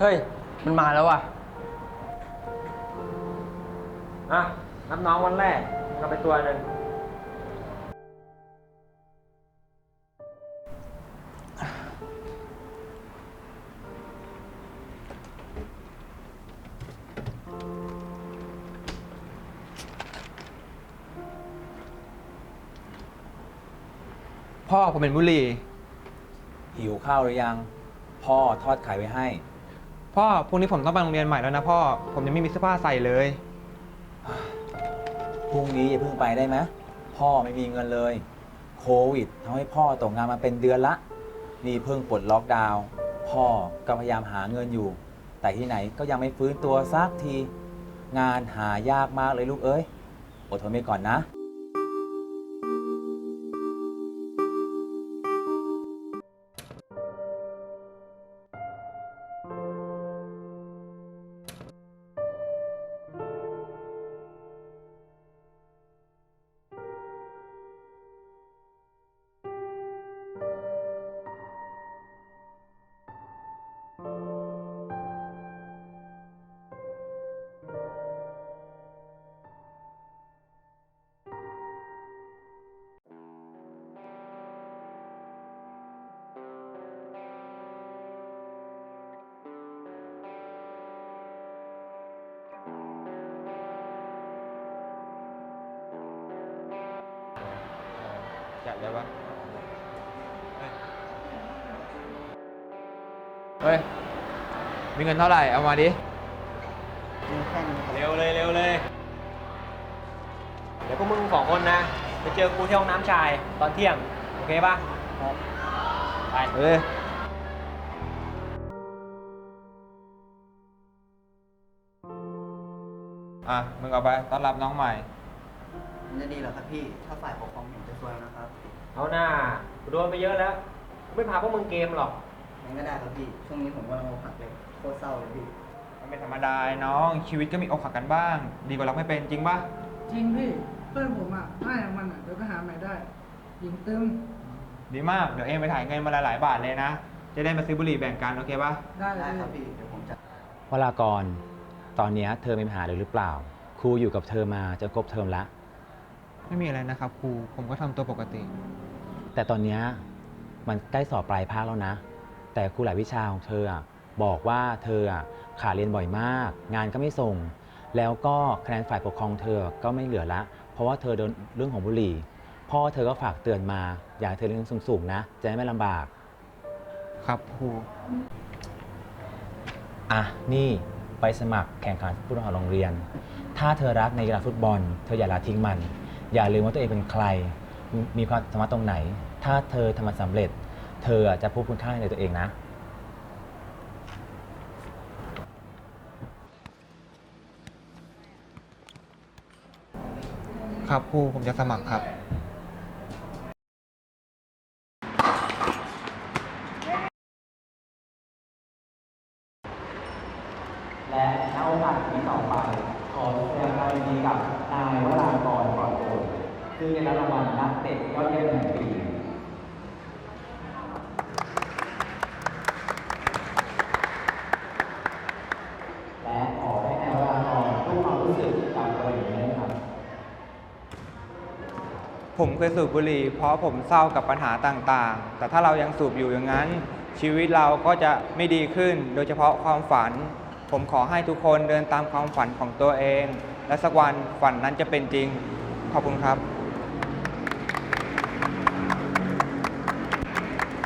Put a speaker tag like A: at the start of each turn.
A: เฮ้ย มันมาแล้วว่ะ
B: อะ นับน้องวันแรกเราไปตัวหนึ่ง
A: พ่อผมเป็นบุหรี่
C: หิวข้าวหรือยัง พ่อทอดไข่ไว้ให้
A: พ่อพรุ่งนี้ผมต้องไปโรงเรียนใหม่แล้วนะพ่อ ผมยังไม่มีเสื้อผ้าใส่เลย
C: พรุ่งนี้อย่าเพิ่งไปได้ไหมพ่อไม่มีเงินเลย โควิดทำให้พ่อตกงานมาเป็นเดือนละ นี่เพิ่งปลดล็อกดาวน์พ่อก็พยายามหาเงินอยู่ แต่ที่ไหนก็ยังไม่ฟื้นตัวสักที งานหายากมากเลยลูกเอ้ย อดทนไปก่อนนะ
A: อยากได้ปะเฮ้ย มีเงินเท่าไหร่ เอามาดิ
B: เร็วเลยเร็วเลย เดี๋ยวพวกมึงสองคนนะ ไปเจอกูที่ห้องน้ำชายตอนเที่ยง โอเคป่ะไป
A: เฮ้ยอะ มึงเอาไปต้อนรับน้องใหม่
D: มันจะดีเหรอครับพี่ ถ้าฝ่ายปกครองเห็นจะซวยนะครับ
B: เอาหน้ากูโดนไปเยอะแล้วกูไม่พาพวกมึงเกมหรอก
D: งั้นก็ได้ครับพี่ ช่วงนี้ผมกำลังอกหักเลย โคตรเศร้าเลยพี่
A: มันเป็นธรรมดาน้อง ชีวิตก็มีอกหักกันบ้าง ดีกว่ารักไม่เป็นจริงปะ
E: จริงพี่เพื่อนผมอะถ้าอย่างมันอะเดี๋ยวก็หาใหม่ได้ หญิงตึม
A: ดีมาก เดี๋ยวเองไปถ่ายเงินมาหลายๆบาทเลยนะ จะได้มาซื้อบุหรี่แบ่งกันโอเคปะ
E: ได้เล
D: ได้
E: ย
D: ครับพี่ เดี๋ยวผมจะ
C: วรากร ตอนเนี้ยเธอมีปัญหาเลยหรือเปล่า ครูอยู่กับเธอมาจนครบเทอมละ
A: ไม่มีอะไรนะครับครู ผมก็ทำตัวปกติ
C: แต่ตอนเนี้ยมันใกล้สอบปลายภาคแล้วนะ แต่ครูหลายวิชาของเธออะบอกว่าเธออะขาดเรียนบ่อยมาก งานก็ไม่ส่ง แล้วก็คะแนนฝ่ายปกครองเธอก็ไม่เหลือละ เพราะว่าเธอโดนเรื่องของบุหรี่พ่อเธอก็ฝากเตือนมา อยากให้เธอเรียนสูงๆนะ จะได้ไม่ลำบาก
A: ครับครู
C: อะ นี่ไปสมัครแข่งขันฟุตบอลของโรงเรียน ถ้าเธอรักในกีฬาฟุตบอล เธออย่าละทิ้งมัน อย่าลืมว่าตัวเองเป็นใครมีมีความสามารถตรงไหน ถ้าเธอทำมันสำเร็จ เธออะจะพบคุณค่าในตัวเองนะ
A: ครับครูผมจะสมัครครับ
C: และณโอกาสนี้ต่อไปข อแสดงความยินดีกับนายวรากรก่อนโอนซึ่งได้รับรางวัลนักเตะยอดเยี่ยมแห่งปีและขอให้นายวรากรพูดความรู้สึกกับกรณีนี้ครับ
A: ผมเคยสูบบุหรี่เพราะผมเศร้ากับปัญหาต่างๆ แต่ถ้าเรายังสูบอยู่อย่างนั้น ชีวิตเราก็จะไม่ดีขึ้น โดยเฉพาะความฝัน ผมขอให้ทุกคนเดินตามความฝันของตัวเอง และสักวันฝันนั้นจะเป็นจริง ขอบคุณครับ